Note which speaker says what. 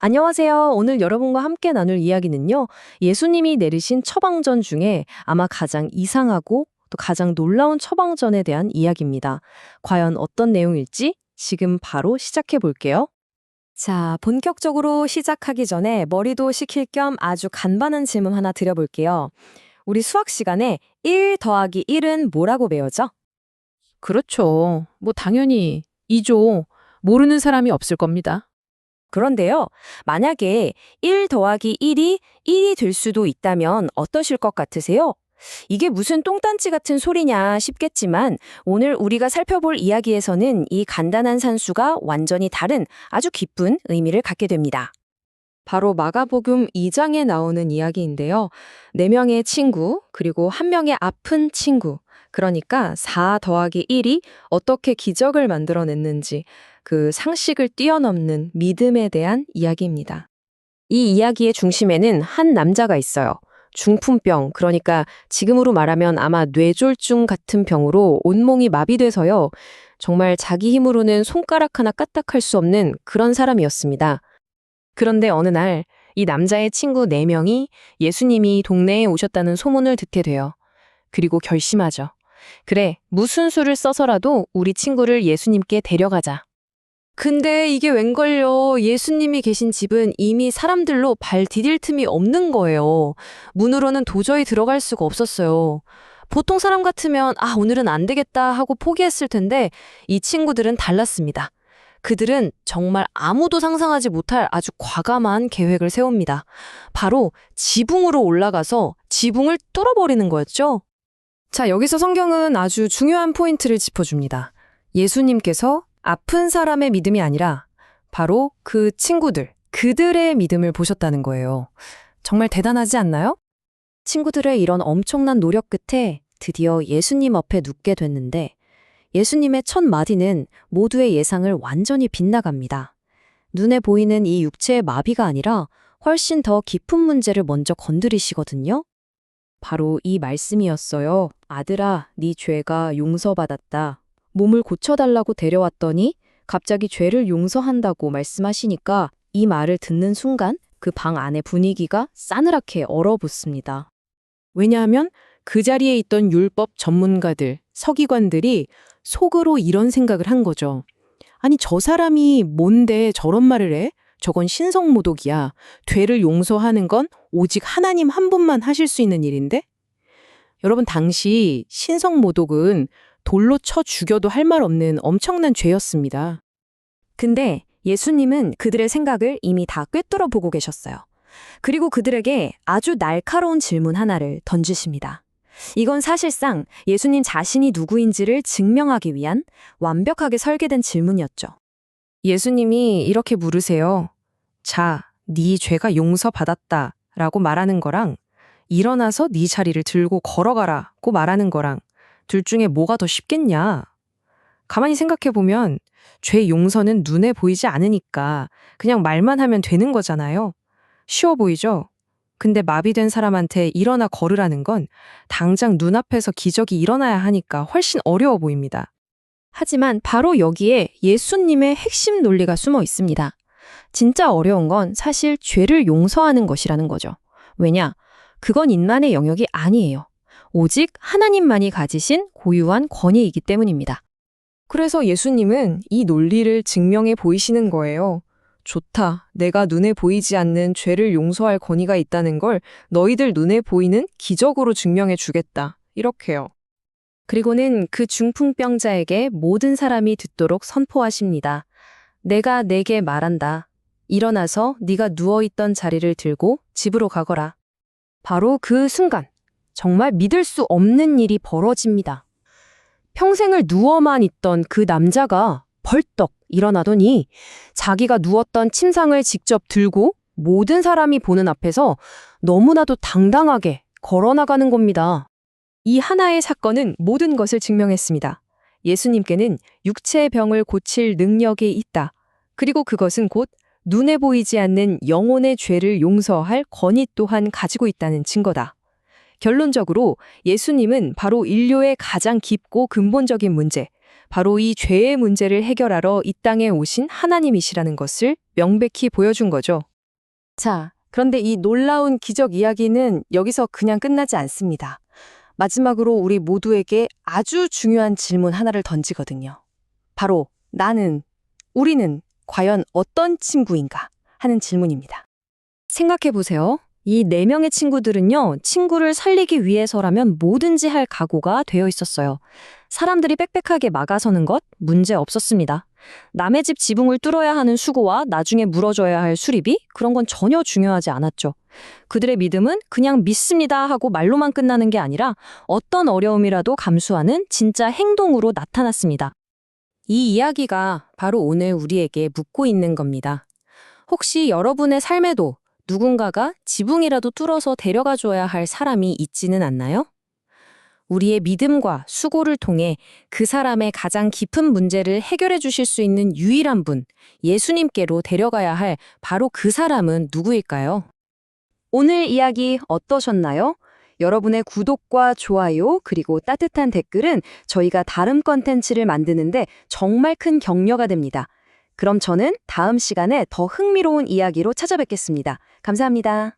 Speaker 1: 안녕하세요. 오늘 여러분과 함께 나눌 이야기는요. 예수님이 내리신 처방전 중에 아마 가장 이상하고 또 가장 놀라운 처방전에 대한 이야기입니다. 과연 어떤 내용일지 지금 바로 시작해 볼게요. 자, 본격적으로 시작하기 전에 머리도 식힐 겸 아주 간단한 질문 하나 드려볼게요. 우리 수학 시간에 1 더하기 1은 뭐라고 배우죠?
Speaker 2: 그렇죠. 뭐 당연히 2조 모르는 사람이 없을 겁니다.
Speaker 1: 그런데요, 만약에 1 더하기 1이 1이 될 수도 있다면 어떠실 것 같으세요? 이게 무슨 똥단지 같은 소리냐 싶겠지만 오늘 우리가 살펴볼 이야기에서는 이 간단한 산수가 완전히 다른 아주 깊은 의미를 갖게 됩니다. 바로 마가복음 2장에 나오는 이야기인데요. 4명의 친구, 그리고 한 명의 아픈 친구, 그러니까 4 더하기 1이 어떻게 기적을 만들어냈는지 그 상식을 뛰어넘는 믿음에 대한 이야기입니다. 이 이야기의 중심에는 한 남자가 있어요. 중풍병, 그러니까 지금으로 말하면 아마 뇌졸중 같은 병으로 온몸이 마비돼서요. 정말 자기 힘으로는 손가락 하나 까딱할 수 없는 그런 사람이었습니다. 그런데 어느 날 이 남자의 친구 4명이 예수님이 동네에 오셨다는 소문을 듣게 돼요. 그리고 결심하죠. 그래, 무슨 수를 써서라도 우리 친구를 예수님께 데려가자. 근데 이게 웬걸요. 예수님이 계신 집은 이미 사람들로 발 디딜 틈이 없는 거예요. 문으로는 도저히 들어갈 수가 없었어요. 보통 사람 같으면 아, 오늘은 안 되겠다 하고 포기했을 텐데 이 친구들은 달랐습니다. 그들은 정말 아무도 상상하지 못할 아주 과감한 계획을 세웁니다. 바로 지붕으로 올라가서 지붕을 뚫어버리는 거였죠. 자, 여기서 성경은 아주 중요한 포인트를 짚어줍니다. 예수님께서 아픈 사람의 믿음이 아니라 바로 그 친구들, 그들의 믿음을 보셨다는 거예요. 정말 대단하지 않나요? 친구들의 이런 엄청난 노력 끝에 드디어 예수님 앞에 눕게 됐는데 예수님의 첫 마디는 모두의 예상을 완전히 빗나갑니다. 눈에 보이는 이 육체의 마비가 아니라 훨씬 더 깊은 문제를 먼저 건드리시거든요. 바로 이 말씀이었어요. 아들아, 네 죄가 용서받았다. 몸을 고쳐달라고 데려왔더니 갑자기 죄를 용서한다고 말씀하시니까 이 말을 듣는 순간 그 방 안의 분위기가 싸늘하게 얼어붙습니다. 왜냐하면 그 자리에 있던 율법 전문가들, 서기관들이 속으로 이런 생각을 한 거죠. 아니, 저 사람이 뭔데 저런 말을 해? 저건 신성모독이야. 죄를 용서하는 건 오직 하나님 한 분만 하실 수 있는 일인데? 여러분, 당시 신성모독은 돌로 쳐 죽여도 할 말 없는 엄청난 죄였습니다. 근데 예수님은 그들의 생각을 이미 다 꿰뚫어 보고 계셨어요. 그리고 그들에게 아주 날카로운 질문 하나를 던지십니다. 이건 사실상 예수님 자신이 누구인지를 증명하기 위한 완벽하게 설계된 질문이었죠. 예수님이 이렇게 물으세요. 자, 네 죄가 용서받았다 라고 말하는 거랑 일어나서 네 자리를 들고 걸어가라고 말하는 거랑 둘 중에 뭐가 더 쉽겠냐? 가만히 생각해보면 죄 용서는 눈에 보이지 않으니까 그냥 말만 하면 되는 거잖아요. 쉬워 보이죠? 근데 마비된 사람한테 일어나 걸으라는 건 당장 눈앞에서 기적이 일어나야 하니까 훨씬 어려워 보입니다. 하지만 바로 여기에 예수님의 핵심 논리가 숨어 있습니다. 진짜 어려운 건 사실 죄를 용서하는 것이라는 거죠. 왜냐? 그건 인간의 영역이 아니에요. 오직 하나님만이 가지신 고유한 권위이기 때문입니다. 그래서 예수님은 이 논리를 증명해 보이시는 거예요. 좋다. 내가 눈에 보이지 않는 죄를 용서할 권위가 있다는 걸 너희들 눈에 보이는 기적으로 증명해 주겠다. 이렇게요. 그리고는 그 중풍병자에게 모든 사람이 듣도록 선포하십니다. 내가 내게 말한다. 일어나서 네가 누워있던 자리를 들고 집으로 가거라. 바로 그 순간 정말 믿을 수 없는 일이 벌어집니다. 평생을 누워만 있던 그 남자가 벌떡 일어나더니 자기가 누웠던 침상을 직접 들고 모든 사람이 보는 앞에서 너무나도 당당하게 걸어나가는 겁니다. 이 하나의 사건은 모든 것을 증명했습니다. 예수님께는 육체의 병을 고칠 능력이 있다. 그리고 그것은 곧 눈에 보이지 않는 영혼의 죄를 용서할 권위 또한 가지고 있다는 증거다. 결론적으로 예수님은 바로 인류의 가장 깊고 근본적인 문제, 바로 이 죄의 문제를 해결하러 이 땅에 오신 하나님이시라는 것을 명백히 보여준 거죠.
Speaker 3: 자, 그런데 이 놀라운 기적 이야기는 여기서 그냥 끝나지 않습니다. 마지막으로 우리 모두에게 아주 중요한 질문 하나를 던지거든요. 바로 나는, 우리는 과연 어떤 친구인가 하는 질문입니다.
Speaker 1: 생각해 보세요. 이 네 명의 친구들은요, 친구를 살리기 위해서라면 뭐든지 할 각오가 되어 있었어요. 사람들이 빽빽하게 막아서는 것 문제 없었습니다. 남의 집 지붕을 뚫어야 하는 수고와 나중에 물어줘야 할 수리비 그런 건 전혀 중요하지 않았죠. 그들의 믿음은 그냥 믿습니다 하고 말로만 끝나는 게 아니라 어떤 어려움이라도 감수하는 진짜 행동으로 나타났습니다. 이 이야기가 바로 오늘 우리에게 묻고 있는 겁니다. 혹시 여러분의 삶에도 누군가가 지붕이라도 뚫어서 데려가 줘야 할 사람이 있지는 않나요? 우리의 믿음과 수고를 통해 그 사람의 가장 깊은 문제를 해결해 주실 수 있는 유일한 분, 예수님께로 데려가야 할 바로 그 사람은 누구일까요? 오늘 이야기 어떠셨나요? 여러분의 구독과 좋아요, 그리고 따뜻한 댓글은 저희가 다른 컨텐츠를 만드는데 정말 큰 격려가 됩니다. 그럼 저는 다음 시간에 더 흥미로운 이야기로 찾아뵙겠습니다. 감사합니다.